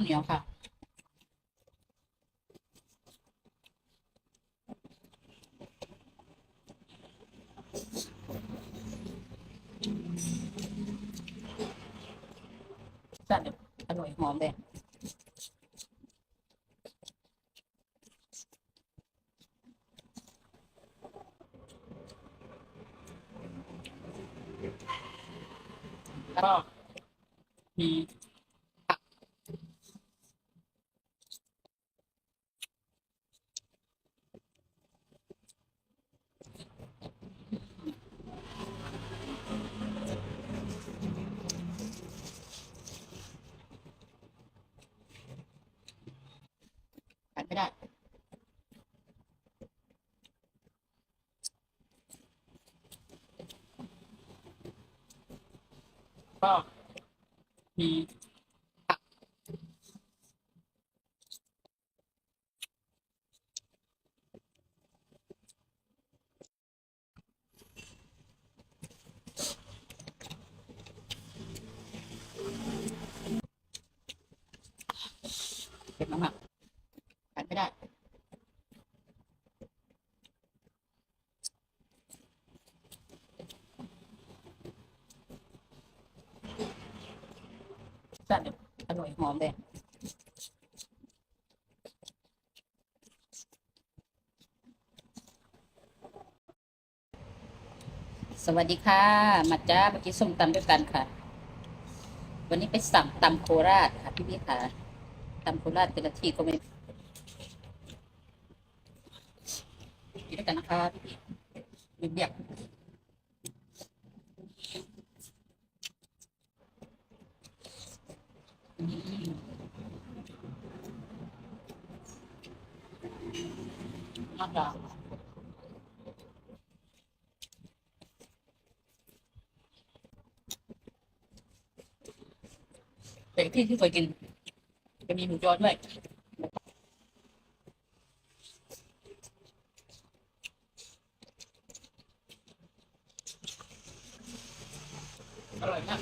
าวเหนียวค่ะจัดอร่อยหอมเลยแล้วก็มีผักขาดไม่ได้ ก็มีผักเผ็ดมากๆขาดไม่ได้ จัดอร่อย หอมเลยสวัสดีค่ะ มาจ้าเมื่อกี้ส้มตำด้วยกันค่ะ วันนี้ไปสั่งตำโคราชค่ะพี่พี่ค่ะตำโคราชแต่ละที่ก็ไม่กินด้วยกันนะคะพี่พี่มีเบียกมากจ้า แต่ที่ที่เคยกิน จะมีหมูยอด้วยอร่อยมาก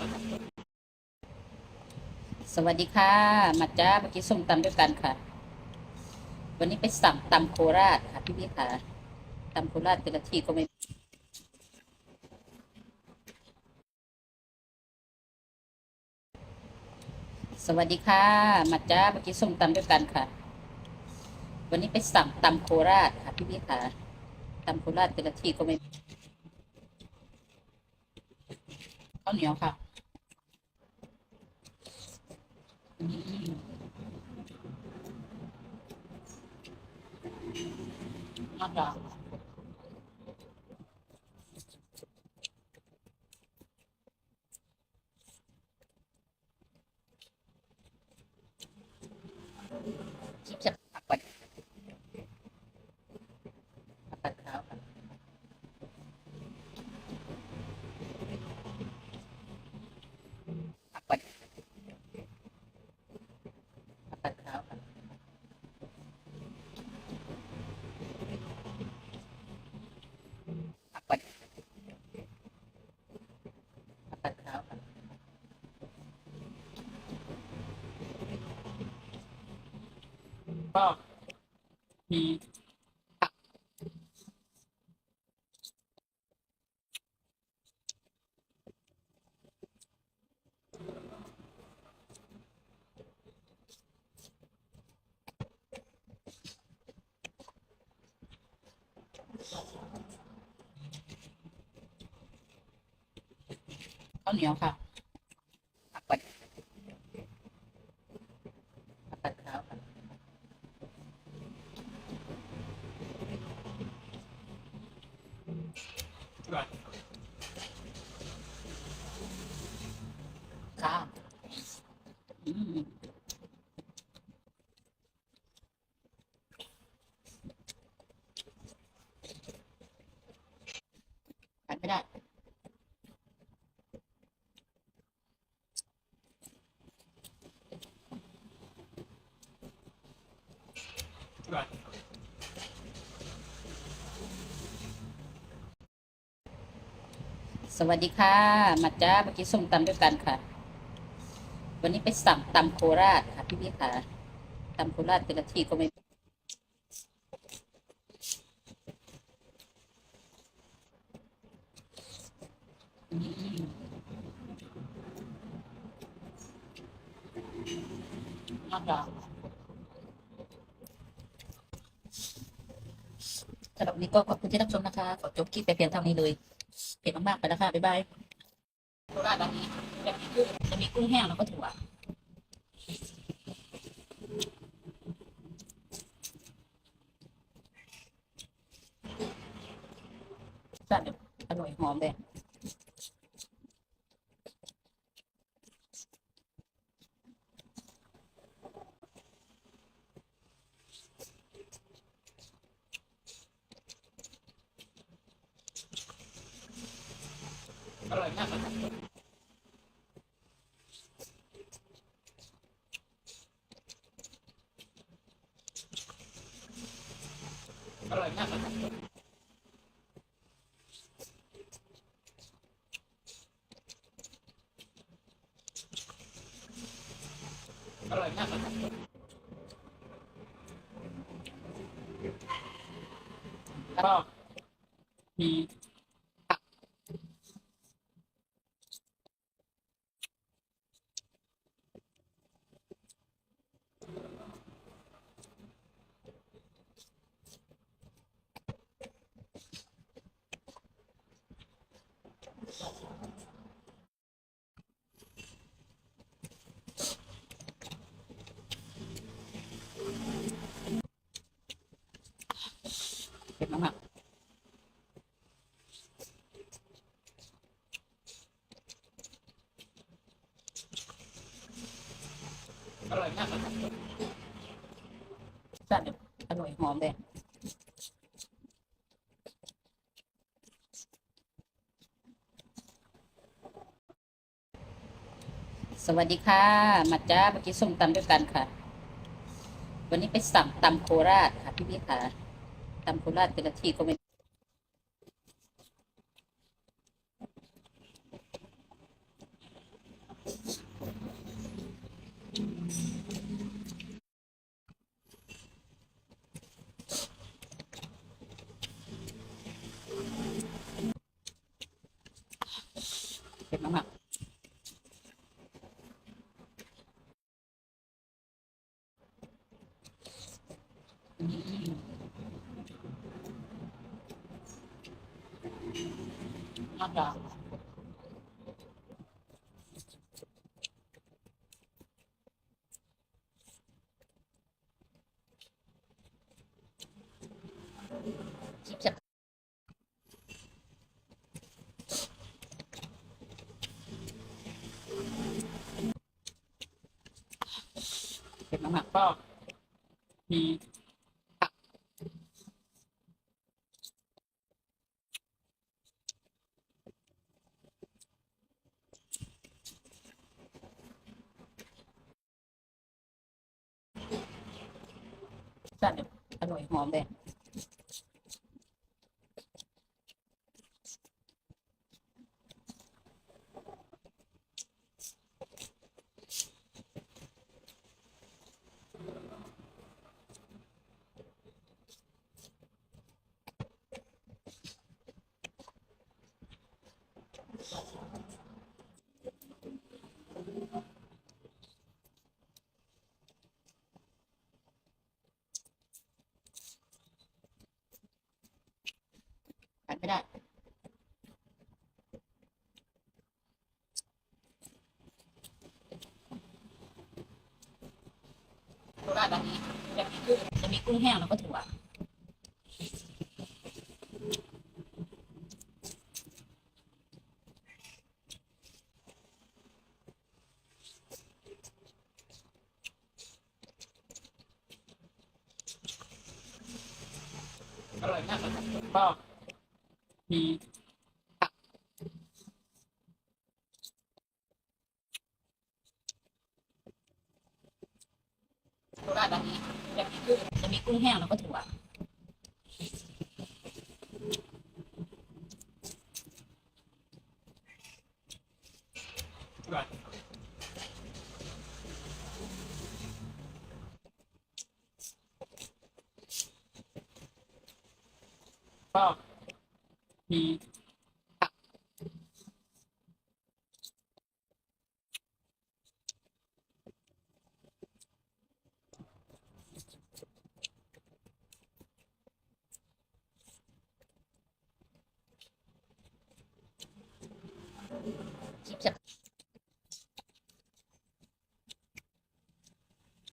สวัสดีค่ะ มาจ้าเมื่อกี้ส้มตำด้วยกันค่ะ วันนี้ไปสั่งตำโคราชค่ะพี่พี่ค่ะตำโคราชแต่ละที่ก็ไม่สวัสดีค่ะมาจ้าเมื่อกี้ส้มตำด้วยกันค่ะ วันนี้ไปสั่งตำโคราชค่ะพี่พี่ค่ะตำโคราชแต่ละที่ก็ไม่ข้าวเหนียวค่ะอืม มากจ้าชิบเสร็จผักไปผักกาดขาวค่ะผักไปผักกาดขาวค่ะผักไปผักกาดขาวค่ะก็ มีผักข้าวเหนียวค่ะผักไปผักกาดขาวค่ะค่ะอืมขาดไม่ได้ สวัสดีค่ะ มาจ้าเมื่อกี้ส้มตำด้วยกันค่ะ วันนี้ไปสั่งตำโคราชค่ะพี่พี่ค่ะตำโคราชแต่ละที่ก็ไม่มารักสำหรับนี้ก็ขอบคุณที่รับชมนะคะ ขอจบคลิปไปเพียงเท่านี้เลย ผ็ดมากๆไปแล้วค่ะ บ๊ายบายโคราชร้านนี้จะมีกุ้งจะมีกุ้งแห้งแล้วก็ถั่วจัดอร่อยหอมเลย อร่อยมากเอร่อยมากอร่อยมากแล้วก็มี ดมากอร่อยมากเลยค่ะจัดอร่อยหอมเลยสวัสดีค่ะ มาจ้าเมื่อกี้ส้มตำด้วยกันค่ะ วันนี้ไปสั่งตำโคราชค่ะพี่พี่ค่ะ ตำโคราชแต่ละที่ก็ไม่เผ็ดมากๆอืม น่ารักแซ่บๆเผ็ดมากก็มี จัดอร่อยหอมเลยขาดไม่ได้ โค ราชร้านนี้จะมีกุ้งจะมีกุ้งแห้งแล้วก็ถั่วอร่อยมากเลยค่ะก็มีผักโคราชร้านนี้จะมีกุ้งจะมีกุ้งแห้งแล้วก็ถั่ว อร่อย ก็มี